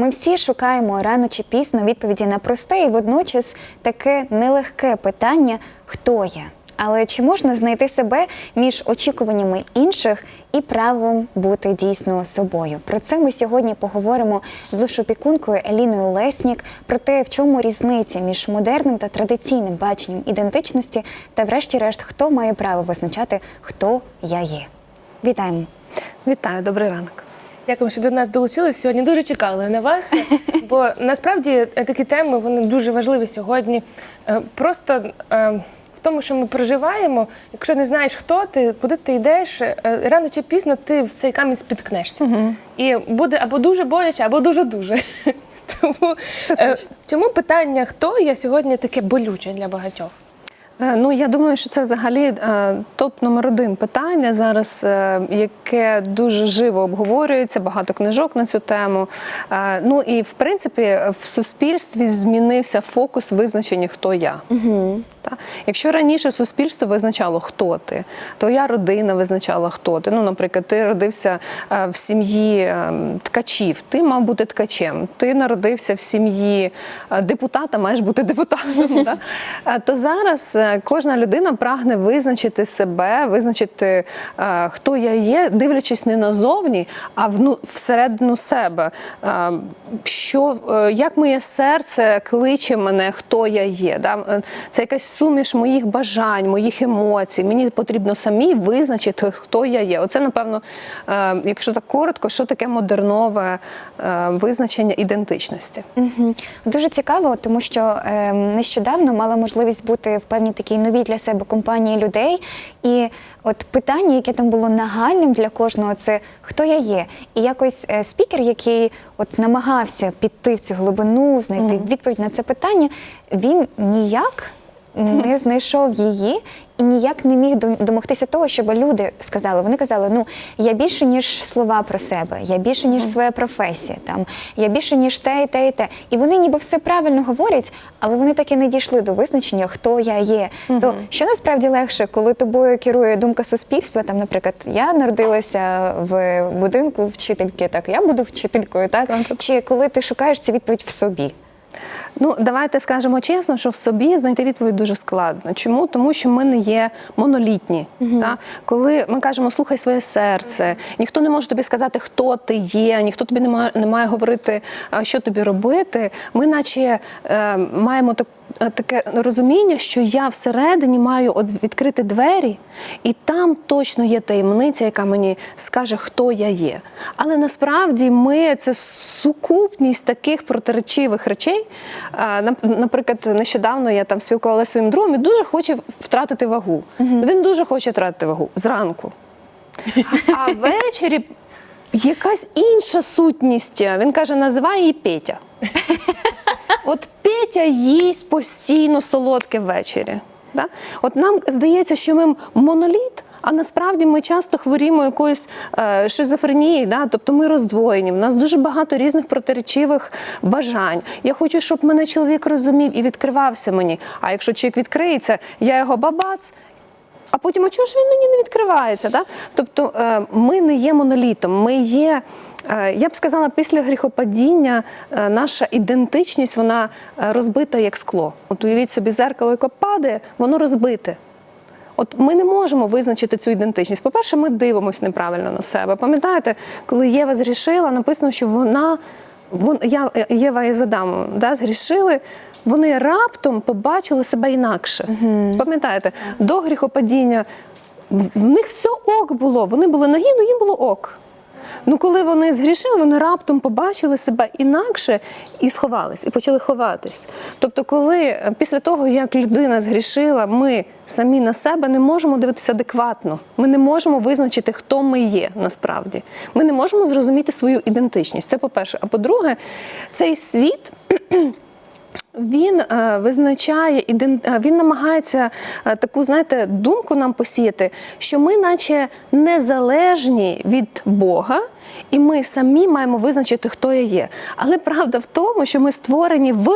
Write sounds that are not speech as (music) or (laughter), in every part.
Ми всі шукаємо рано чи пізно відповіді на просте і водночас таке нелегке питання хто я? Але чи можна знайти себе між очікуваннями інших і правом бути дійсно собою? Про це ми сьогодні поговоримо з душопікункою Еліною Леснік про те, в чому різниця між модерним та традиційним баченням ідентичності, та, врешті-решт, хто має право визначати, хто я є. Вітаємо! Вітаю, добрий ранок. Дякую, що до нас долучились. Сьогодні дуже чекали на вас, (laughs) бо насправді е, такі теми вони дуже важливі сьогодні. Е, Просто е, в тому, що ми проживаємо, якщо не знаєш, хто ти, куди ти йдеш, рано чи пізно ти в цей камінь спіткнешся. І буде або дуже боляче, або дуже дуже. (laughs) Тому чому питання хто я сьогодні таке болюче для багатьох? Е, Ну я думаю, що це взагалі е, топ номер один питання зараз, е, яке дуже живо обговорюється. Багато книжок на цю тему. Ну і в принципі в суспільстві змінився фокус визначення, хто я. Угу. Та? Якщо раніше суспільство визначало, хто ти, твоя родина визначала, хто ти. Ну, наприклад, ти родився е, в сім'ї е, ткачів, ти мав бути ткачем. Ти народився в сім'ї е, депутата, маєш бути депутатом. (laughs) Е, То зараз кожна людина прагне визначити себе, визначити, хто я є, дивлячись не назовні, а вну- всередину себе. Що, як моє серце кличе мене, хто я є. Е, Це якась суміш моїх бажань, моїх емоцій. Мені потрібно самі визначити, хто я є. Оце, напевно, е, якщо так коротко, що таке модернове е, визначення ідентичності. Мгм. Дуже цікаво, тому що е, нещодавно мала можливість бути в певній такій новій для себе компанії людей. І от питання, яке там було нагальним для кожного, це хто я є. І якось спікер, який от намагався піти в цю глибину, знайти відповідь на це питання, він ніяк не знайшов її і ніяк не міг домогтися того, щоб люди сказали. Вони казали: ну я більше ніж слова про себе, я більше ніж своя професія, там я більше ніж те, і те, і те. І вони ніби все правильно говорять, але вони так і не дійшли до визначення, хто я є. То що насправді легше, коли тобою керує думка суспільства? Там, наприклад, я народилася в будинку вчительки, так я буду вчителькою, так чи коли ти шукаєш цю відповідь в собі? Ну, давайте скажемо чесно, що в собі знайти відповідь дуже складно. Чому? Тому що ми не є монолітні. Та? Коли ми кажемо слухай своє серце, ніхто не може тобі сказати, хто ти є, ніхто тобі не має, не має говорити, що тобі робити. Ми, наче, е, маємо так. Таке розуміння, що я всередині маю от відкрити двері, і там точно є таємниця, яка мені скаже, хто я є. Але насправді ми це сукупність таких протиречивих речей. Наприклад, нещодавно я там спілкувалася зі своїм другом і дуже хоче втратити вагу. Він дуже хоче втратити вагу зранку. А (laughs) ввечері якась інша сутність. Він каже, називай її Петя. (laughs) От Петя їсть постійно солодке ввечері. Да? От нам здається, що ми моноліт, а насправді ми часто хворіємо якоюсь е, шизофренією, да? тобто ми роздвоєні. В нас дуже багато різних протиречивих бажань. Я хочу, щоб мене чоловік розумів і відкривався мені. А якщо чоловік відкриється, я його бабац. А потім, а чого ж він мені не відкривається? Да? Тобто е, ми не є монолітом, ми є. Е, Я б сказала, після гріхопадіння е, наша ідентичність вона е, розбита як скло. От уявіть собі зеркало, яке падає, воно розбите. От ми не можемо визначити цю ідентичність. По-перше, ми дивимося неправильно на себе. Пам'ятаєте, коли Єва згрішила, написано, що вона, вон, я, Єва і Адамом да, згрішили, вони раптом побачили себе інакше. Пам'ятаєте, до гріхопадіння в в них все ок було. Вони були нагі, ну їм було ок. Ну, коли вони згрішили, вони раптом побачили себе інакше і сховались, і почали ховатись. Тобто, коли е, після того, як людина згрішила, ми самі на себе не можемо дивитися адекватно. Ми не можемо визначити, хто ми є насправді. Ми не можемо зрозуміти свою ідентичність. Це по-перше. А по-друге, цей світ. Він е, визначає е, він намагається е, таку, знаєте, думку нам посіяти, що ми, наче, незалежні від Бога, і ми самі маємо визначити, хто я є. Але правда в тому, що ми створені в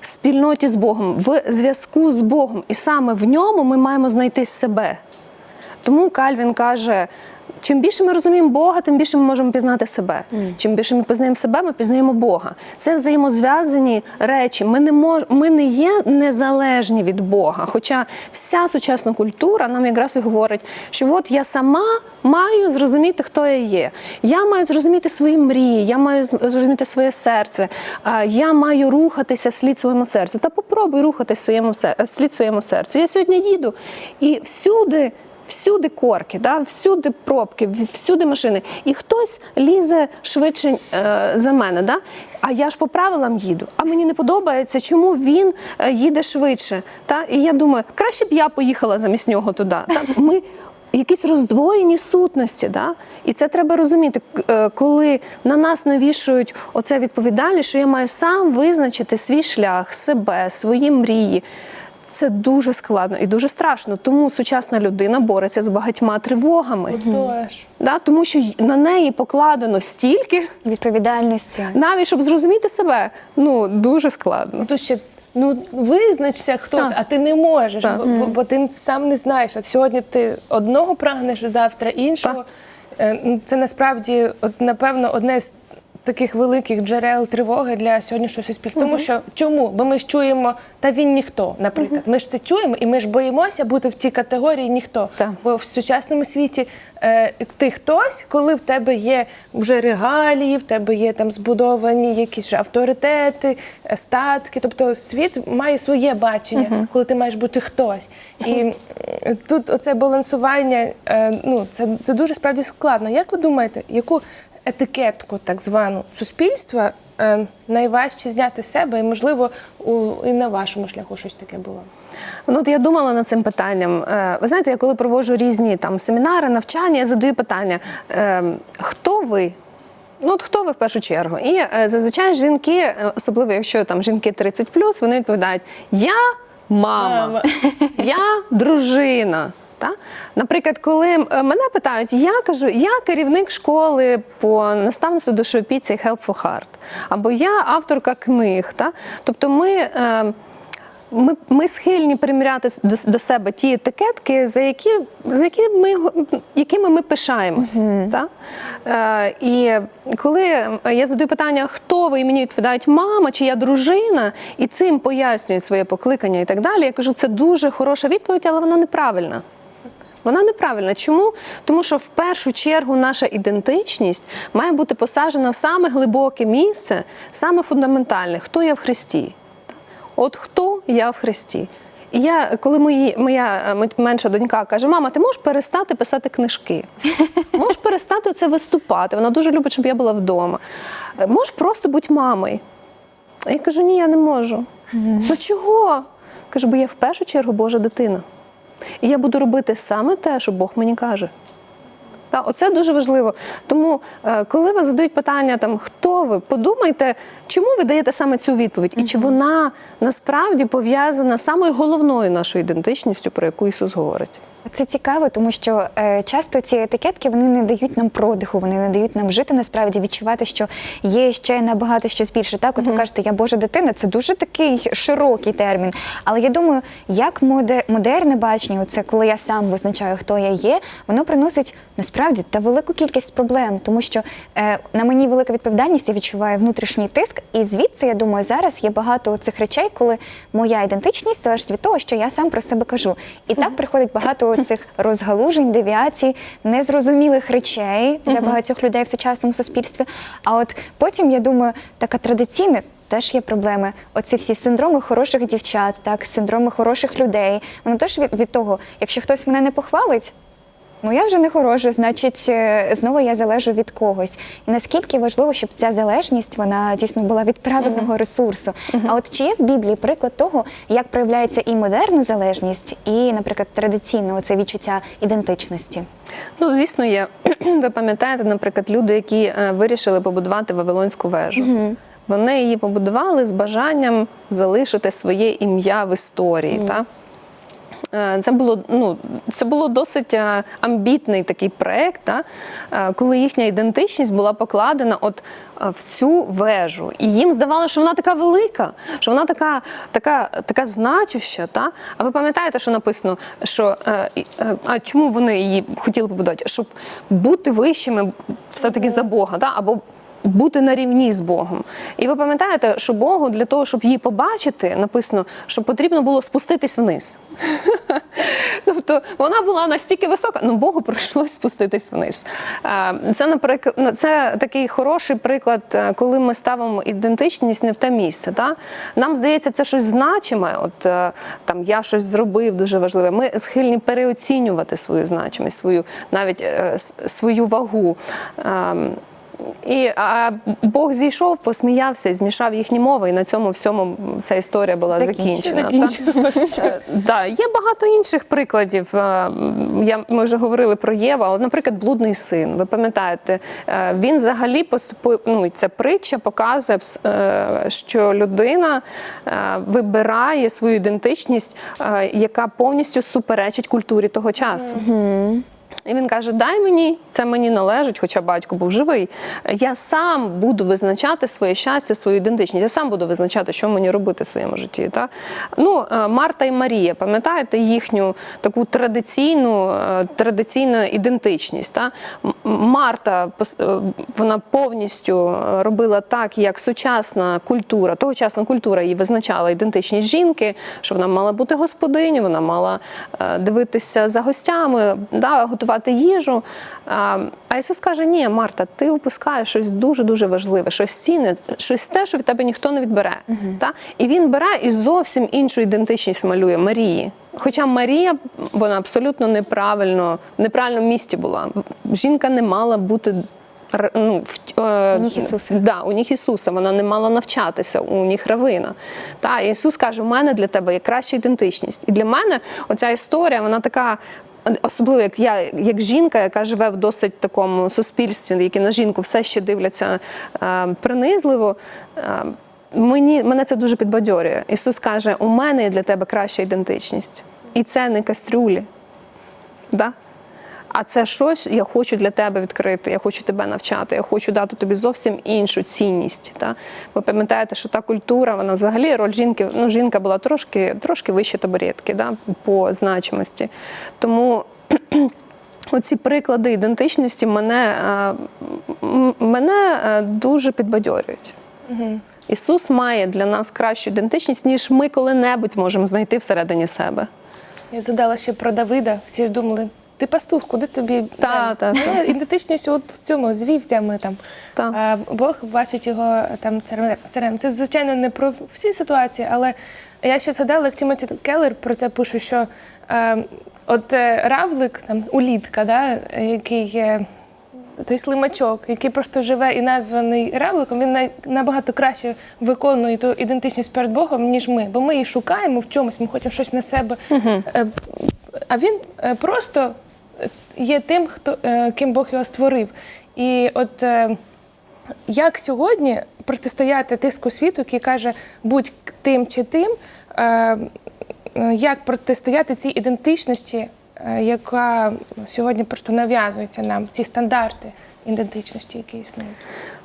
спільноті з Богом, в зв'язку з Богом, і саме в ньому ми маємо знайти себе. Тому Кальвін каже: Чим більше ми розуміємо Бога, тим більше ми можемо пізнати себе. Чим більше ми пізнаємо себе, ми пізнаємо Бога. Це взаємозв'язані речі. Ми не мож, ми не є незалежні від Бога. Хоча вся сучасна культура нам якраз і говорить, що от я сама маю зрозуміти, хто я є. Я маю зрозуміти свої мрії, я маю зрозуміти своє серце. Я маю рухатися слід своєму серцю. Та попробуй рухатись своєму слід своєму серцю. Я сьогодні їду і всюди. Всюди корки, да? всюди пробки, всюди машини. І хтось лізе швидше е, за мене. Да? А я ж по правилам їду. А мені не подобається, чому він е, їде швидше. Та? І я думаю, краще б я поїхала замість нього туди. Та? Ми якісь роздвоєні сутності. Да? І це треба розуміти, е, коли на нас навішують оце відповідальність, що я маю сам визначити свій шлях, себе, свої мрії. Це дуже складно і дуже страшно. Тому сучасна людина бореться з багатьма тривогами. Тож. Да? Тому що й- на неї покладено стільки, Відповідальності. навіть щоб зрозуміти себе, ну дуже складно. Тут ще ну визначся, хто Так. а ти не можеш, бо, бо, бо ти сам не знаєш. От сьогодні ти одного прагнеш, завтра іншого. Так. Е, Це насправді, от, напевно, одне з таких великих джерел тривоги для сьогоднішнього суспільства. Тому що чому? Бо ми ж чуємо, та він ніхто, наприклад. Ми ж це чуємо, і ми ж боїмося бути в цій категорії ніхто. Так. Бо в сучасному світі е, ти хтось, коли в тебе є вже регалії, в тебе є там збудовані якісь вже авторитети, е, статки. Тобто світ має своє бачення, коли ти маєш бути хтось. І м, тут оце балансування, е, ну це, це дуже справді складно. Як ви думаєте, яку етикетку так звану суспільства е, найважче зняти з себе, і можливо у, і на вашому шляху щось таке було? Ну, от я думала над цим питанням. Е, Ви знаєте, я коли проводжу різні там семінари, навчання, я задаю питання: е, хто ви? Ну, от хто ви в першу чергу? І е, зазвичай жінки, особливо якщо там жінки 30 вони відповідають: Я мама, Мама. я дружина. Та? Наприклад, коли е, мене питають, я кажу, я керівник школи по наставництву душоопіці Help for Heart, або я авторка книг. Та? Тобто ми. Е, ми, ми схильні приміряти до, до себе ті етикетки, за які, за які ми, якими ми пишаємось. Та? Е, і коли я задаю питання, хто ви, і мені відповідають мама чи я дружина, і цим пояснюють своє покликання і так далі, я кажу, це дуже хороша відповідь, але вона неправильна. Вона неправильна. Чому? Тому що в першу чергу наша ідентичність має бути посаджена в саме глибоке місце, саме фундаментальне, хто я в Христі. От хто я в Христі? І я, коли мої, моя е, менша донька каже: мама, ти можеш перестати писати книжки? Можеш перестати це виступати? Вона дуже любить, щоб я була вдома. Е, Можеш просто бути мамою. А я кажу, ні, я не можу. Ну чого? Кажу, бо я в першу чергу Божа дитина. І я буду робити саме те, що Бог мені каже. Та, оце дуже важливо. Тому, е, коли вас задають питання, там, хто ви, подумайте, чому ви даєте саме цю відповідь, і чи вона насправді пов'язана з самою головною нашою ідентичністю, про яку Ісус говорить. Це цікаво, тому що е, часто ці етикетки вони не дають нам продиху, вони не дають нам жити насправді, відчувати, що є ще набагато щось більше. Так, от ви кажете, я Божа дитина, це дуже такий широкий термін. Але я думаю, як моде, модерне бачення, це коли я сам визначаю, хто я є, воно приносить насправді та велику кількість проблем, тому що е, на мені велика відповідальність, я відчуваю внутрішній тиск, і звідси я думаю, зараз є багато цих речей, коли моя ідентичність залежить від того, що я сам про себе кажу. І так приходить багато цих розгалужень, девіацій, незрозумілих речей для багатьох людей в сучасному суспільстві. А от потім я думаю, така традиційна. Теж є проблеми. Оці всі синдроми хороших дівчат, так, синдроми хороших людей. Воно теж від, від того, якщо хтось мене не похвалить, ну я вже не хороша, значить, е, знову я залежу від когось. І наскільки важливо, щоб ця залежність вона дійсно була від правильного ресурсу. А от чи є в Біблії приклад того, як проявляється і модерна залежність, і, наприклад, традиційне оце відчуття ідентичності? Ну, звісно, є. (clears throat) Ви пам'ятаєте, наприклад, люди, які е, вирішили побудувати Вавилонську вежу. Вони її побудували з бажанням залишити своє ім'я в історії. Та? Е, Це було ну це було досить е, амбітний такий проект, та, е, коли їхня ідентичність була покладена от в цю вежу. І їм здавалося, що вона така велика, що вона така, така, така значуща. Та? А ви пам'ятаєте, що написано, що а чому вони її хотіли побудувати? Щоб бути вищими все-таки за Бога, та? або бути на рівні з Богом. І ви пам'ятаєте, що Богу для того, щоб її побачити, написано, що потрібно було спуститись вниз. (laughs) Тобто вона була настільки висока, ну Богу прийшлось спуститись вниз. Е, Це, наприклад, це такий хороший приклад, е, коли ми ставимо ідентичність не в те місце. Та? Нам здається, це щось значиме. От е, там я щось зробив дуже важливе. Ми схильні переоцінювати свою значимість, свою навіть свою вагу. І а Бог зійшов, посміявся і змішав їхні мови, і на цьому всьому ця історія була Закінчена. та. Е, Да, є багато інших прикладів. Е, Я, ми вже говорили про Єву, але, наприклад, блудний син. Ви пам'ятаєте, е, він взагалі поступив. Ну, ця притча показує, що людина вибирає свою ідентичність, яка повністю суперечить культурі того часу. І він каже: Дай мені, це мені належить, хоча батько був живий. Я сам буду визначати своє щастя, свою ідентичність. Я сам буду визначати, що мені робити в своєму житті. Та? Ну, е, Марта і Марія, пам'ятаєте їхню таку традиційну, е, традиційну ідентичність. Та? Марта е, вона повністю робила так, як сучасна культура, тогочасна культура її визначала ідентичність жінки, що вона мала бути господиню, вона мала дивитися за гостями, да, готувати їжу. А, Ісус каже: Ні, Марта, ти упускаєш щось дуже дуже важливе, щось цінне, щось те, що від тебе ніхто не відбере. Та? І він бере і зовсім іншу ідентичність малює Марії. Хоча Марія вона абсолютно неправильно, в неправильному місці була. Жінка не мала бути ну, в, е, У ніг Ісуса. Да, у них Ісуса, вона не мала навчатися, у них равина. Та, і Ісус каже, у мене для тебе є краща ідентичність. І для мене оця історія, вона така. Особливо як я, як жінка, яка живе в досить такому суспільстві, яке на жінку все ще дивляться е, принизливо. Е, мені, мене це дуже підбадьорює. Ісус каже: у мене є для тебе краща ідентичність. І це не кастрюлі. Да? А це щось я хочу для тебе відкрити, я хочу тебе навчати, я хочу дати тобі зовсім іншу цінність. Та? Ви пам'ятаєте, що та культура, вона взагалі роль жінки, ну, жінка була трошки, трошки вище табуретки да? по значимості. Тому (clears throat) оці приклади ідентичності мене, е, мене е, дуже підбадьорюють. Ісус має для нас кращу ідентичність, ніж ми коли-небудь зможемо знайти всередині себе. Я задала ще про Давида. Всі ж думали, ти пастух, куди тобі Та, та, Ну, та. ідентичність от в цьому з вівцями там. Та. А, Бог бачить його там царем. Це звичайно не про всі ситуації, але я ще згадала, як Тімоті Келлер про це пише, що е, от е, равлик, там улітка, да, який. е, той слимачок, який просто живе і названий равликом, він набагато краще виконує ту ідентичність перед Богом, ніж ми. Бо ми її шукаємо в чомусь, ми хочемо щось на себе. Е, А він е, просто є тим, хто е, ким Бог його створив. І от е, як сьогодні протистояти тиску світу, який каже будь тим чи тим, е, як протистояти цій ідентичності, яка сьогодні просто нав'язується нам, ці стандарти ідентичності, які існують.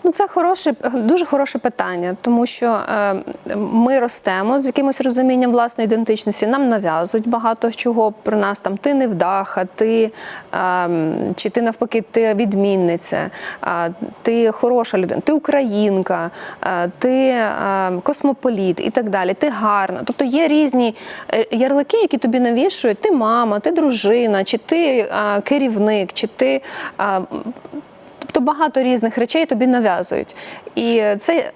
Ну, це хороше, дуже хороше питання, тому що е, ми ростемо з якимось розумінням власної ідентичності. Нам нав'язують багато чого про нас. Там ти невдаха, ти е, чи ти навпаки ти відмінниця, е, ти хороша людина, ти українка, е, ти е, космополіт і так далі. Ти гарна. Тобто є різні е, ярлики, які тобі навішують. Ти мама, ти дружина, чи ти е, керівник, чи ти. е, Тобто багато різних речей тобі нав'язують. І це,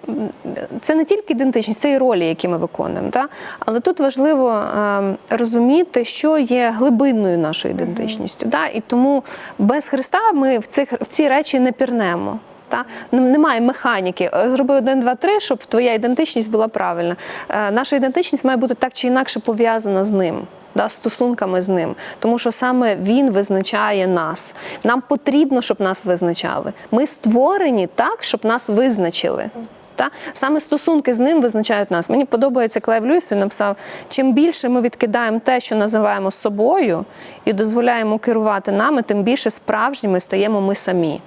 це не тільки ідентичність, це і ролі, які ми виконуємо. Та? Але тут важливо е, розуміти, що є глибинною нашою ідентичністю. Та? І тому без Христа ми в, цих, в ці речі не пірнемо. Та немає механіки. Е, Зроби один, два, три, щоб твоя ідентичність була правильна. Е, Наша ідентичність має бути так чи інакше пов'язана з ним. Да, стосунками з ним, тому що саме він визначає нас. Нам потрібно, щоб нас визначали. Ми створені так, щоб нас визначили. Та? Саме стосунки з ним визначають нас. Мені подобається Клайв Льюіс, він написав: чим більше ми відкидаємо те, що називаємо собою, і дозволяємо керувати нами, тим більше справжніми стаємо ми самі.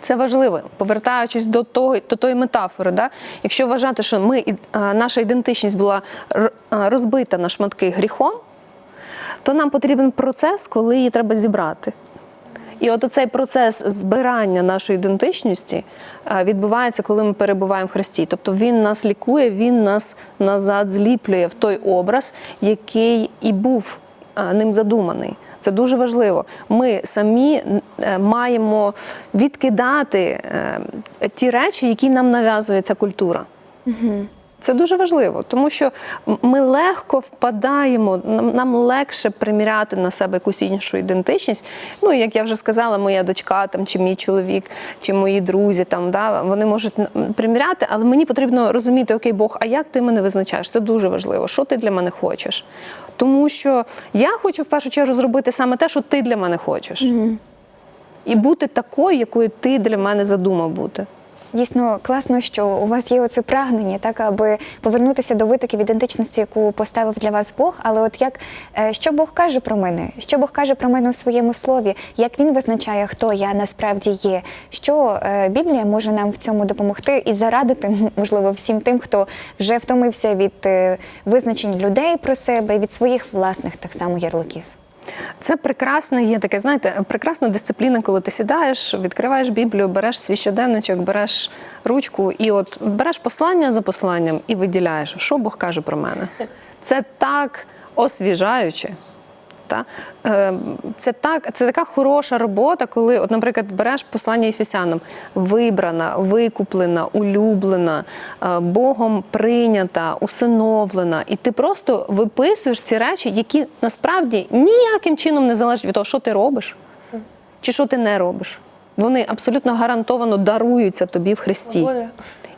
Це важливо, повертаючись до того до тої метафори. Да? Якщо вважати, що ми наша ідентичність була розбита на шматки гріхом, то нам потрібен процес, коли її треба зібрати. І от цей процес збирання нашої ідентичності відбувається, коли ми перебуваємо в Христі. Тобто Він нас лікує, Він нас назад зліплює в той образ, який і був ним задуманий. Це дуже важливо. Ми самі е, маємо відкидати е, ті речі, які нам нав'язує ця культура. Це дуже важливо, тому що ми легко впадаємо, нам, нам легше приміряти на себе якусь іншу ідентичність. Ну, як я вже сказала, моя дочка там, чи мій чоловік, чи мої друзі, там, да, вони можуть приміряти, але мені потрібно розуміти, окей, Бог, а як ти мене визначаєш? Це дуже важливо. Що ти для мене хочеш? Тому що я хочу в першу чергу зробити саме те, що ти для мене хочеш. І бути такою, якою ти для мене задумав бути. Дійсно класно, що у вас є оце прагнення, так аби повернутися до витоків ідентичності, яку поставив для вас Бог. Але от як е, що Бог каже про мене? Що Бог каже про мене у своєму слові? Як він визначає, хто я насправді є? Що е, Біблія може нам в цьому допомогти і зарадити, (laughs) можливо, всім тим, хто вже втомився від е, визначень людей про себе від своїх власних так само ярликів? Це прекрасне є таке, знаєте, прекрасна дисципліна, коли ти сідаєш, відкриваєш Біблію, береш свій щоденничок, береш ручку і от береш послання за посланням і виділяєш, що Бог каже про мене. Це так освіжаюче. Та? Е, Це, так, це така хороша робота, коли, от, наприклад, береш послання Ефесянам, вибрана, викуплена, улюблена, е, Богом прийнята, усиновлена, і ти просто виписуєш ці речі, які насправді ніяким чином не залежать від того, що ти робиш чи що ти не робиш. Вони абсолютно гарантовано даруються тобі в Христі. Свобода.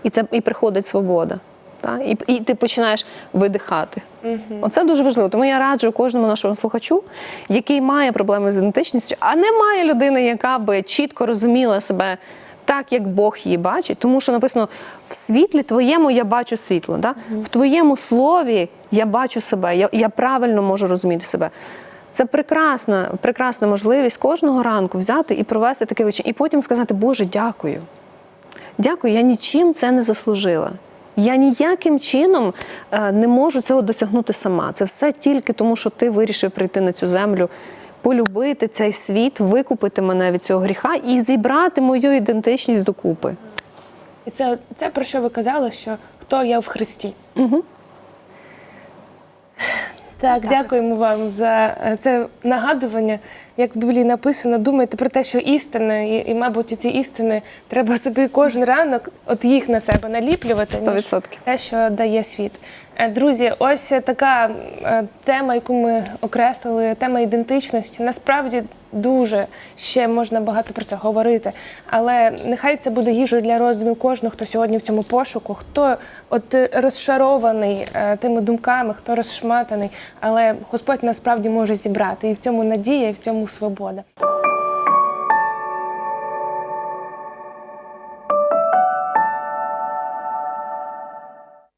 І це і приходить свобода. Та? І, і ти починаєш видихати. Оце дуже важливо. Тому я раджу кожному нашому слухачу, який має проблеми з ідентичністю, а немає людини, яка би чітко розуміла себе так, як Бог її бачить. Тому що написано: в світлі твоєму я бачу світло. Да? В твоєму слові я бачу себе, я, я правильно можу розуміти себе. Це прекрасна, прекрасна можливість кожного ранку взяти і провести таке вечір, і потім сказати, Боже, дякую. Дякую, я нічим це не заслужила. Я ніяким чином е, не можу цього досягнути сама. Це все тільки тому, що ти вирішив прийти на цю землю, полюбити цей світ, викупити мене від цього гріха і зібрати мою ідентичність докупи. І це, це про що ви казали, що хто я в Христі. Так, дякуємо вам за е, це нагадування. Як в Біблії написано, думайте про те, що істина, і, і мабуть, ці істини треба собі кожен ранок от їх на себе наліплювати, Сто ніж відсотків. те, що дає світ. Е, Друзі, ось така е, тема, яку ми окреслили, тема ідентичності. Насправді дуже ще можна багато про це говорити. Але нехай це буде їжею для роздумів кожного, хто сьогодні в цьому пошуку, хто от розшарований е, тими думками, хто розшматаний. Але Господь насправді може зібрати і в цьому надія, і в цьому свобода.